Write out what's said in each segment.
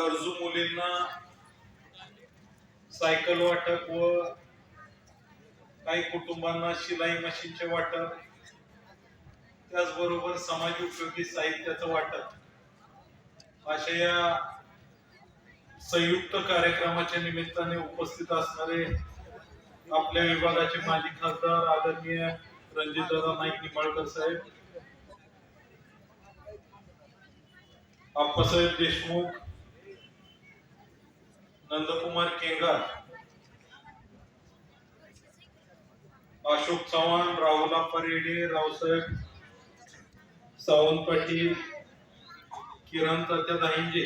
गरजू मुलींना सायकल वाटप व काही कुटुंबांना शिलाई मशीनचे वाटप त्याचबरोबर समाज उपयोगी साहित्याचं वाटप. अशा या संयुक्त कार्यक्रमाच्या निमित्ताने उपस्थित असणारे आपल्या विभागाचे माजी खासदार आदरणीय रणजितदादा नाईक निंबाळकर साहेब अप्पासाहेब देशमुख नंदकुमार केंगार अशोक चव्हाण राहुल परेडे रावसाहेब सावंत पाटील किरण तात्या दाहिंजे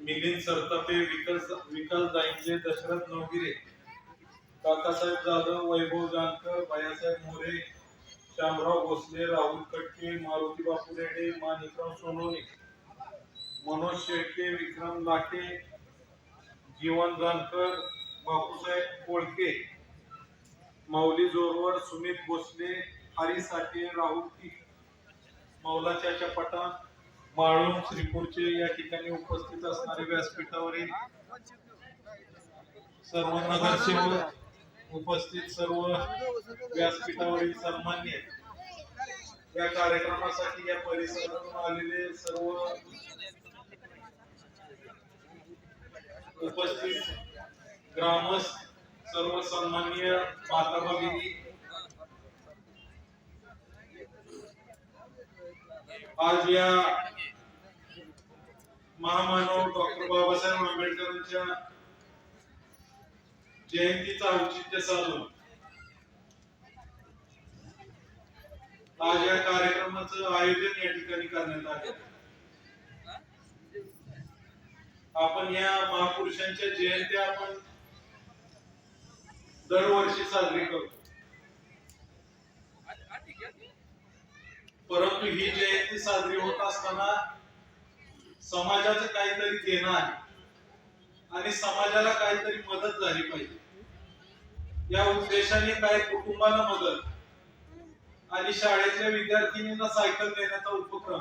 मिलिंद सरतापे विकास विकास दाहिंजे दशरथ नवगिरे काकासाहेब जाधव वैभव जानकर बायासाहेब मोरे श्यामराव भोसले राहुल कटके मारुती बापू रेडे माणिकराव सोनवणे मनोज शेळके विक्रम लाटे जीवन जानकर बापूसाहेब कोळके माऊली जोरवर सुमित भोसले हरी साठे राहुल पी मौलाच्या पठाण माळून श्रीपूरचे या ठिकाणी उपस्थित असणारे व्यासपीठावरील सर्व नगरसेवक उपस्थित सर्व व्यासपीठावरील सन्मान्य या कार्यक्रमासाठी या परिसरातून आलेले सर्व उपस्थित ग्रामस्थ सर्व सन्माननीय माता भगिनी आज या महामानव डॉक्टर बाबासाहेब आंबेडकरांच्या जयंतीचा औचित्य साधून आज या कार्यक्रमाचं आयोजन या ठिकाणी करण्यात आले आपण या महापुरुषांच्या जयंत्या आपण दरवर्षी साजरी करतो. परंतु ही जयंती साजरी होत असताना समाजाचं काहीतरी देणं आहे आणि समाजाला काहीतरी मदत झाली पाहिजे. या उद्देशाने काही कुटुंबाला मदत आणि शाळेतल्या विद्यार्थिनींना सायकल देण्याचा उपक्रम.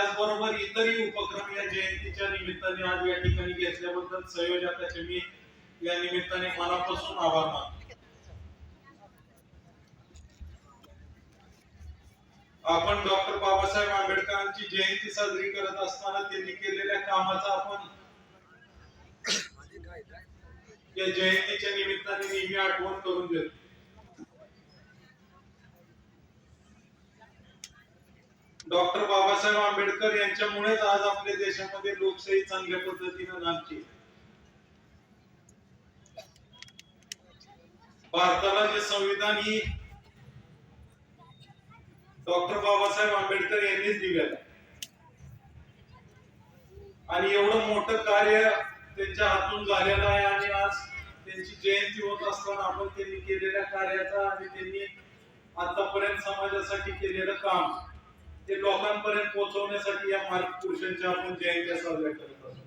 त्याचबरोबर इतरही उपक्रम या जयंतीच्या निमित्ताने आज या ठिकाणी घेतल्याबद्दल संयोजकाचे मी या निमित्ताने मनापासून आभार मानतो. आपण डॉक्टर बाबासाहेब आंबेडकरांची जयंती साजरी करत असताना त्यांनी केलेल्या कामाचा आपण या जयंतीच्या निमित्ताने नेहमी आठवण करून देतो. डॉक्टर बाबासाहेब आंबेडकर यांच्यामुळेच आज आपल्या देशामध्ये लोकशाही चांगल्या पद्धतीने नांदते भारताला जे संविधान ही डॉक्टर बाबासाहेब आंबेडकर यांनीच दिलेलं आणि एवढं मोठं कार्य त्यांच्या हातून झालेलं आहे आणि आज त्यांची जयंती होत असताना आपण त्यांनी केलेल्या कार्याचा आणि त्यांनी आतापर्यंत समाजासाठी केलेलं काम. ते लोकांपर्यंत पोहोचवण्यासाठी या महापुरुषांच्या आपण जयंत्या साजऱ्या करतो